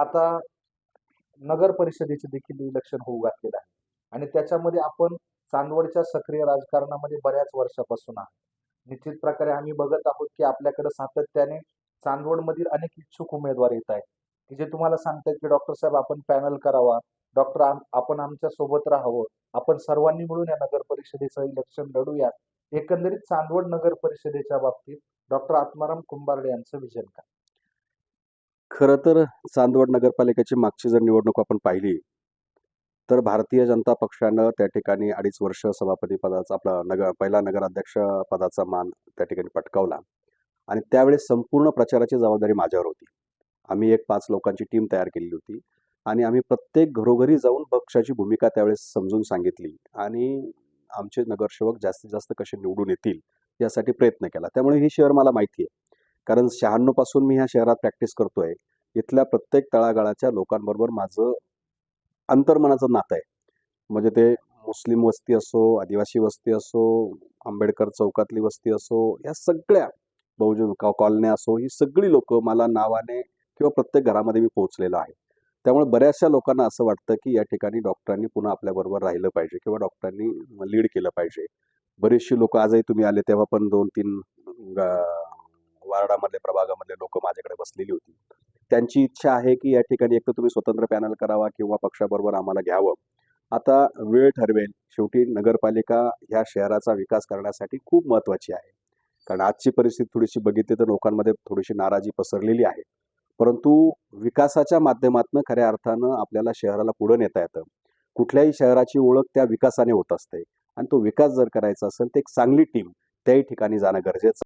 आता नगर परिषदेचे देखील इलेक्शन होऊ घातलेलं आहे. आणि त्याच्यामध्ये आपण चांदवडच्या सक्रिय राजकारणामध्ये बऱ्याच वर्षापासून आहोत. निश्चित प्रकारे आम्ही बघत आहोत की आपल्याकडे सातत्याने चांदवडमधील अनेक इच्छुक उमेदवार येत आहेत. की जे तुम्हाला सांगतात की डॉक्टर साहेब आपण पॅनल करावा. डॉक्टर आपण आमच्यासोबत राहावं. आपण सर्वांनी मिळून या नगर परिषदेचं इलेक्शन लढूया. एकंदरीत चांदवड नगर परिषदेच्या बाबतीत डॉक्टर आत्माराम कुंभारडे यांचं विजन काय? खरं तर चांदवड नगरपालिकेची मागची जर निवडणूक आपण पाहिली तर भारतीय जनता पक्षानं त्या ठिकाणी अडीच वर्ष सभापती पदाचा आपला नगर पहिला नगराध्यक्ष पदाचा मान त्या ठिकाणी पटकावला आणि त्यावेळेस संपूर्ण प्रचाराची जबाबदारी माझ्यावर होती. आम्ही एक पाच लोकांची टीम तयार केलेली होती आणि आम्ही प्रत्येक घरोघरी जाऊन पक्षाची भूमिका त्यावेळेस समजून सांगितली आणि आमचे नगरसेवक जास्तीत जास्त कसे निवडून येतील यासाठी प्रयत्न केला. त्यामुळे हे शहर मला माहिती आहे. कारण शहाण्णवपासून मी ह्या शहरात प्रॅक्टिस करतोय. इथल्या प्रत्येक तळागाळाच्या लोकांबरोबर माझं अंतर्मनाचं नातं आहे. म्हणजे ते मुस्लिम वस्ती असो आदिवासी वस्ती असो आंबेडकर चौकातली वस्ती असो या सगळ्या बहुजन कॉलन्या असो ही सगळी लोक मला नावाने किंवा प्रत्येक घरामध्ये मी पोहोचलेलो आहे. त्यामुळे बऱ्याचशा लोकांना असं वाटतं की या ठिकाणी डॉक्टरांनी पुन्हा आपल्याबरोबर राहिलं पाहिजे किंवा डॉक्टरांनी लीड केलं पाहिजे. बरीचशी लोक आजही तुम्ही आले तेव्हा पण दोन तीन गा- प्रभागामधले लोक माझ्याकडे बसलेली होती. त्यांची इच्छा आहे की या ठिकाणी एक तर तुम्ही स्वतंत्र पॅनल करावा किंवा पक्षाबरोबर आम्हाला घ्यावं. आता वेळ ठरवेल. शेवटी नगरपालिका ह्या शहराचा विकास करण्यासाठी खूप महत्त्वाची आहे. कारण आजची परिस्थिती थोडीशी बघितली तर लोकांमध्ये थोडीशी नाराजी पसरलेली आहे. परंतु विकासाच्या माध्यमातून खऱ्या अर्थानं आपल्याला शहराला पुढे नेता येतं. कुठल्याही शहराची ओळख त्या विकासाने होत असते. आणि तो विकास जर करायचा असेल तर एक चांगली टीम त्याही ठिकाणी जाणं गरजेचं